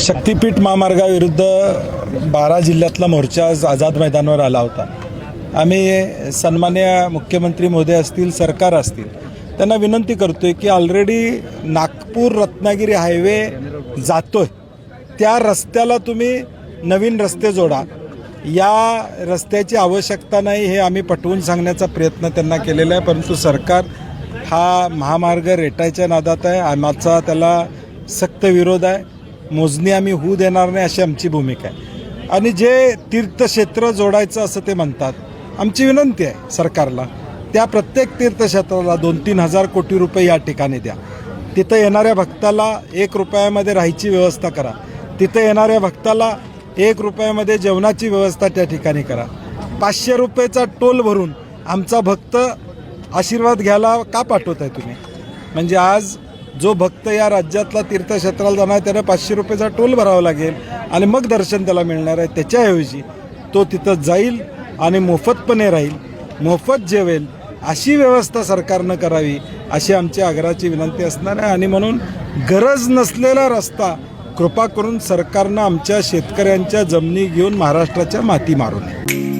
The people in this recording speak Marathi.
शक्तीपीठ महामार्गाविरुद्ध बारा जिल्ह्यातला मोर्चा आज आझाद मैदानावर आला होता. आम्ही सन्मान्य मुख्यमंत्री मोदी असतील सरकार असतील त्यांना विनंती करतो आहे की ऑलरेडी नागपूर रत्नागिरी हायवे जातोय. त्या रस्त्याला तुम्ही नवीन रस्ते जोडा. या रस्त्याची आवश्यकता नाही हे आम्ही पटवून सांगण्याचा प्रयत्न त्यांना केलेला आहे परंतु सरकार हा महामार्ग रेटायच्या नादात आहे. आमचा त्याला सक्त विरोध आहे. मोजणी आम्ही होऊ देणार नाही अशी आमची भूमिका आहे. आणि जे तीर्थक्षेत्र जोडायचं असं ते म्हणतात आमची विनंती आहे सरकारला त्या प्रत्येक तीर्थक्षेत्राला दोन तीन हजार कोटी रुपये या ठिकाणी द्या. तिथं येणाऱ्या भक्ताला एक रुपयामध्ये राहायची व्यवस्था करा. तिथं येणाऱ्या भक्ताला एक रुपयामध्ये जेवणाची व्यवस्था त्या ठिकाणी करा. पाचशे रुपयेचा टोल भरून आमचा भक्त आशीर्वाद घ्यायला का पाठवत आहे तुम्ही? म्हणजे आज जो भक्त या राज्यातला तीर्थक्षेत्राला जाणार आहे त्याला पाचशे रुपयेचा टोल भरावा लागेल आणि मग दर्शन त्याला मिळणार आहे. त्याच्याऐवजी तो तिथं जाईल आणि मोफतपणे राहील. मोफत जेवेल अशी व्यवस्था सरकारनं करावी अशी आमची आग्रहाची विनंती असणार आहे. आणि म्हणून गरज नसलेला रस्ता कृपा करून सरकारनं आमच्या शेतकऱ्यांच्या जमिनी घेऊन महाराष्ट्राच्या माती मारू नये.